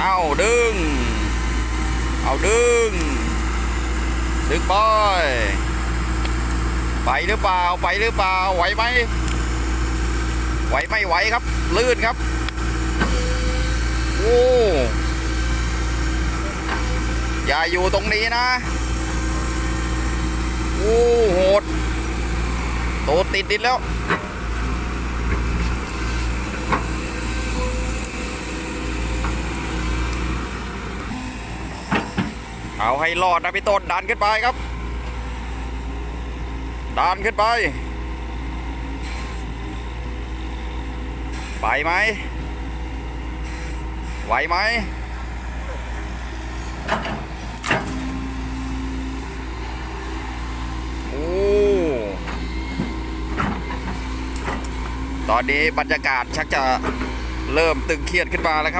เอาดึง เอาดึง ดึงไป ไปหรือเปล่า ไปหรือเปล่า ไหวไหม ไหวไม่ไหวครับ ลื่นครับ โอ้ อย่าอยู่ตรงนี้นะ โอ้ โหด โตติดดินแล้ว เอาให้รอดนะพี่ต้นดันขึ้นไปครับ ดันขึ้นไป ไปไหมไหวไหมโอ้ตอนนี้บรรยากาศชักจะเริ่มตึงเครียดขึ้นมาแล้วครับ